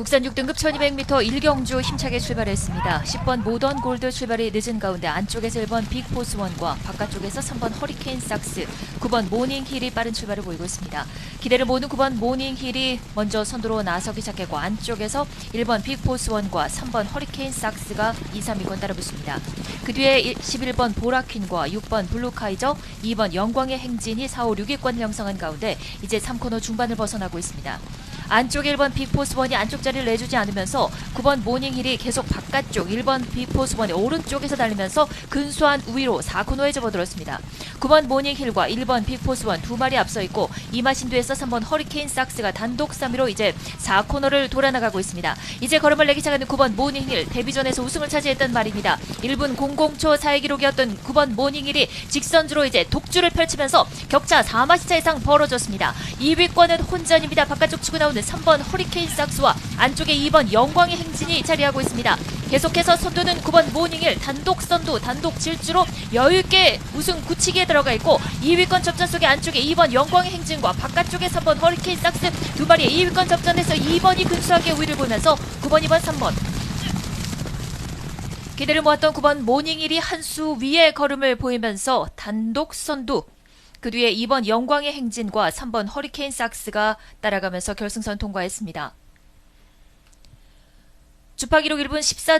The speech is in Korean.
국산 6등급 1200m 일경주 힘차게 출발했습니다. 10번 모던 골드 출발이 늦은 가운데 안쪽에서 1번 빅포스원과 바깥쪽에서 3번 허리케인 삭스, 9번 모닝힐이 빠른 출발을 보이고 있습니다. 기대를 모는 9번 모닝힐이 먼저 선두로 나서기 시작했고 안쪽에서 1번 빅포스원과 3번 허리케인 삭스가 2, 3위권 따라붙습니다. 그 뒤에 11번 보라퀸과 6번 블루카이저, 2번 영광의 행진이 4, 5, 6위권을 형성한 가운데 이제 3코너 중반을 벗어나고 있습니다. 안쪽 1번 빅포스원이 안쪽 자리를 내주지 않으면서 9번 모닝힐이 계속 바깥쪽 1번 빅포스원의 오른쪽에서 달리면서 근소한 우위로 4코너에 접어들었습니다. 9번 모닝힐과 1번 빅포스원 두 마리 앞서 있고 이마신도에서 3번 허리케인 삭스가 단독 3위로 이제 4코너를 돌아나가고 있습니다. 이제 걸음을 내기 시작하는 9번 모닝힐 데뷔전에서 우승을 차지했던 말입니다. 1분 00초 사의 기록이었던 9번 모닝힐이 직선주로 이제 독주를 펼치면서 격차 4마시차 이상 벌어졌습니다. 2위권은 혼전입니다. 바깥쪽 치고 나오는 3번 허리케인 삭스와 안쪽에 2번 영광의 행진이 자리하고 있습니다. 계속해서 선두는 9번 모닝힐 단독 선두 단독 질주로 여유있게 우승 굳히기에 들어가 있고 2위권 접전 속에 안쪽에 2번 영광의 행진과 바깥쪽에 3번 허리케인 삭스 두 마리의 2위권 접전에서 2번이 근소하게 우위를 보면서 9번, 2번, 3번 기대를 모았던 9번 모닝힐이 한 수 위의 걸음을 보이면서 단독 선두 그 뒤에 2번 영광의 행진과 3번 허리케인 삭스가 따라가면서 결승선 통과했습니다. 주파 기록 1분 14